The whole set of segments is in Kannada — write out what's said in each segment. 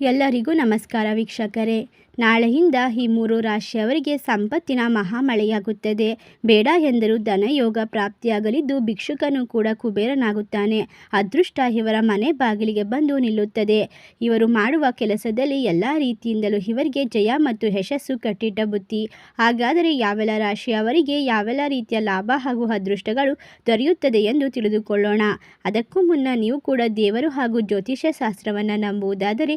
ಎಲ್ಲರಿಗೂ ನಮಸ್ಕಾರ ವೀಕ್ಷಕರೇ. ನಾಳೆಯಿಂದ ಈ ಮೂರು ರಾಶಿಯವರಿಗೆ ಸಂಪತ್ತಿನ ಮಹಾಮಳೆಯಾಗುತ್ತದೆ. ಬೇಡ ಎಂದರೂ ಧನಯೋಗ ಪ್ರಾಪ್ತಿಯಾಗಲಿದ್ದು ಭಿಕ್ಷುಕನು ಕೂಡ ಕುಬೇರನಾಗುತ್ತಾನೆ. ಅದೃಷ್ಟ ಇವರ ಮನೆ ಬಾಗಿಲಿಗೆ ಬಂದು ನಿಲ್ಲುತ್ತದೆ. ಇವರು ಮಾಡುವ ಕೆಲಸದಲ್ಲಿ ಎಲ್ಲ ರೀತಿಯಿಂದಲೂ ಇವರಿಗೆ ಜಯ ಮತ್ತು ಯಶಸ್ಸು ಕಟ್ಟಿಟ್ಟ ಬುತ್ತಿ ಹಾಗಾದರೆ ಯಾವೆಲ್ಲ ರಾಶಿಯವರಿಗೆ ಯಾವೆಲ್ಲ ರೀತಿಯ ಲಾಭ ಹಾಗೂ ಅದೃಷ್ಟಗಳು ದೊರೆಯುತ್ತದೆ ಎಂದು ತಿಳಿದುಕೊಳ್ಳೋಣ. ಅದಕ್ಕೂ ಮುನ್ನ ನೀವು ಕೂಡ ದೇವರು ಹಾಗೂ ಜ್ಯೋತಿಷ್ಯ ಶಾಸ್ತ್ರವನ್ನು ನಂಬುವುದಾದರೆ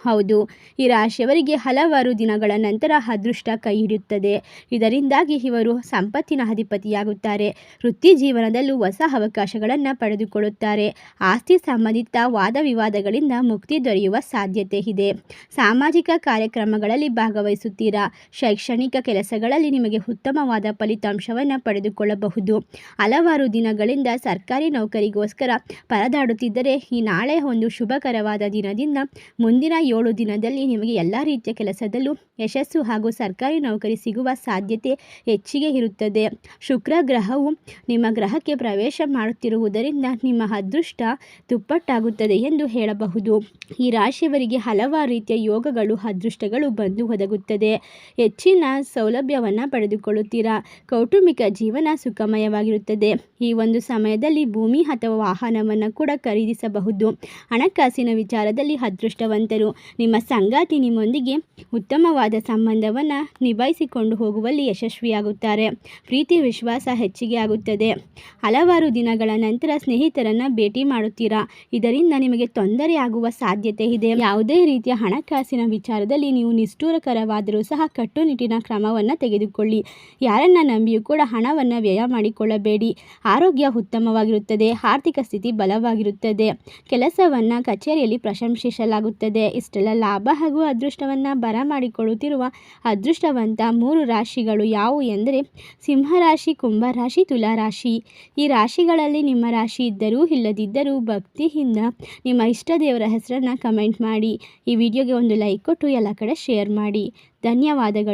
ಹೌದು. ಈ ರಾಶಿಯವರಿಗೆ ಹಲವಾರು ದಿನಗಳ ನಂತರ ಅದೃಷ್ಟ ಕೈ ಹಿಡಿಯುತ್ತದೆ. ಇದರಿಂದಾಗಿ ಇವರು ಸಂಪತ್ತಿನ ಅಧಿಪತಿಯಾಗುತ್ತಾರೆ. ವೃತ್ತಿ ಜೀವನದಲ್ಲೂ ಹೊಸ ಅವಕಾಶಗಳನ್ನು ಪಡೆದುಕೊಳ್ಳುತ್ತಾರೆ. ಆಸ್ತಿ ಸಂಬಂಧಿತ ವಾದ ವಿವಾದಗಳಿಂದ ಮುಕ್ತಿ ದೊರೆಯುವ ಸಾಧ್ಯತೆ ಇದೆ. ಸಾಮಾಜಿಕ ಕಾರ್ಯಕ್ರಮಗಳಲ್ಲಿ ಭಾಗವಹಿಸುತ್ತೀರಾ? ಶೈಕ್ಷಣಿಕ ಕೆಲಸಗಳಲ್ಲಿ ನಿಮಗೆ ಉತ್ತಮವಾದ ಫಲಿತಾಂಶವನ್ನು ಪಡೆದುಕೊಳ್ಳಬಹುದು. ಹಲವಾರು ದಿನಗಳಿಂದ ಸರ್ಕಾರಿ ನೌಕರಿಗೋಸ್ಕರ ಪರದಾಡುತ್ತಿದ್ದರೆ ಈ ನಾಳೆ ಒಂದು ಶುಭಕರವಾದ ದಿನದಿಂದ ಮುಂದಿನ ಏಳು ದಿನದಲ್ಲಿ ನಿಮಗೆ ಎಲ್ಲ ರೀತಿಯ ಕೆಲಸದಲ್ಲೂ ಯಶಸ್ಸು ಹಾಗೂ ಸರ್ಕಾರಿ ನೌಕರಿ ಸಿಗುವ ಸಾಧ್ಯತೆ ಹೆಚ್ಚಿಗೆ ಇರುತ್ತದೆ. ಶುಕ್ರ ಗ್ರಹವು ನಿಮ್ಮ ಗ್ರಹಕ್ಕೆ ಪ್ರವೇಶ ಮಾಡುತ್ತಿರುವುದರಿಂದ ನಿಮ್ಮ ಅದೃಷ್ಟ ದುಪ್ಪಟ್ಟಾಗುತ್ತದೆ ಎಂದು ಹೇಳಬಹುದು. ಈ ರಾಶಿಯವರಿಗೆ ಹಲವಾರು ರೀತಿಯ ಯೋಗಗಳು, ಅದೃಷ್ಟಗಳು ಬಂದು ಒದಗುತ್ತದೆ. ಹೆಚ್ಚಿನ ಸೌಲಭ್ಯವನ್ನು ಪಡೆದುಕೊಳ್ಳುತ್ತೀರಾ? ಕೌಟುಂಬಿಕ ಜೀವನ ಸುಖಮಯವಾಗಿರುತ್ತದೆ. ಈ ಒಂದು ಸಮಯದಲ್ಲಿ ಭೂಮಿ ಅಥವಾ ವಾಹನವನ್ನು ಕೂಡ ಖರೀದಿಸಬಹುದು. ಹಣಕಾಸಿನ ವಿಚಾರದಲ್ಲಿ ಅದೃಷ್ಟವಂತರು. ನಿಮ್ಮ ಸಂಗಾತಿ ನಿಮ್ಮೊಂದಿಗೆ ಉತ್ತಮವಾದ ಸಂಬಂಧವನ್ನು ನಿಭಾಯಿಸಿಕೊಂಡು ಹೋಗುವಲ್ಲಿ ಯಶಸ್ವಿಯಾಗುತ್ತಾರೆ. ಪ್ರೀತಿ, ವಿಶ್ವಾಸ ಹೆಚ್ಚಿಗೆ ಆಗುತ್ತದೆ. ಹಲವಾರು ದಿನಗಳ ನಂತರ ಸ್ನೇಹಿತರನ್ನು ಭೇಟಿ ಮಾಡುತ್ತೀರಾ? ಇದರಿಂದ ನಿಮಗೆ ತೊಂದರೆ ಆಗುವ ಸಾಧ್ಯತೆ ಇದೆ. ಯಾವುದೇ ರೀತಿಯ ಹಣಕಾಸಿನ ವಿಚಾರದಲ್ಲಿ ನೀವು ನಿಷ್ಠೂರಕರವಾದರೂ ಸಹ ಕಟ್ಟುನಿಟ್ಟಿನ ಕ್ರಮವನ್ನು ತೆಗೆದುಕೊಳ್ಳಿ. ಯಾರನ್ನ ನಂಬಿಯೂ ಕೂಡ ಹಣವನ್ನು ವ್ಯಯ ಮಾಡಿಕೊಳ್ಳಬೇಡಿ. ಆರೋಗ್ಯ ಉತ್ತಮವಾಗಿರುತ್ತದೆ. ಆರ್ಥಿಕ ಸ್ಥಿತಿ ಬಲವಾಗಿರುತ್ತದೆ. ಕೆಲಸವನ್ನು ಕಚೇರಿಯಲ್ಲಿ ಪ್ರಶಂಸಿಸಲಾಗುತ್ತದೆ. ಇಷ್ಟೆಲ್ಲ ಲಾಭ ಹಾಗೂ ಅದೃಷ್ಟವನ್ನು ಬರಮಾಡಿಕೊಳ್ಳುತ್ತಿರುವ ಅದೃಷ್ಟವಂತ ಮೂರು ರಾಶಿಗಳು ಯಾವುವು ಎಂದರೆ ಸಿಂಹರಾಶಿ ಕುಂಭರಾಶಿ ತುಲಾರಾಶಿ ಈ ರಾಶಿಗಳಲ್ಲಿ ನಿಮ್ಮ ರಾಶಿ ಇದ್ದರೂ ಇಲ್ಲದಿದ್ದರೂ ಭಕ್ತಿಯಿಂದ ನಿಮ್ಮ ಇಷ್ಟ ದೇವರ ಹೆಸರನ್ನು ಕಮೆಂಟ್ ಮಾಡಿ. ಈ ವಿಡಿಯೋಗೆ ಒಂದು ಲೈಕ್ ಕೊಟ್ಟು ಎಲ್ಲ ಕಡೆ ಶೇರ್ ಮಾಡಿ. ಧನ್ಯವಾದಗಳು.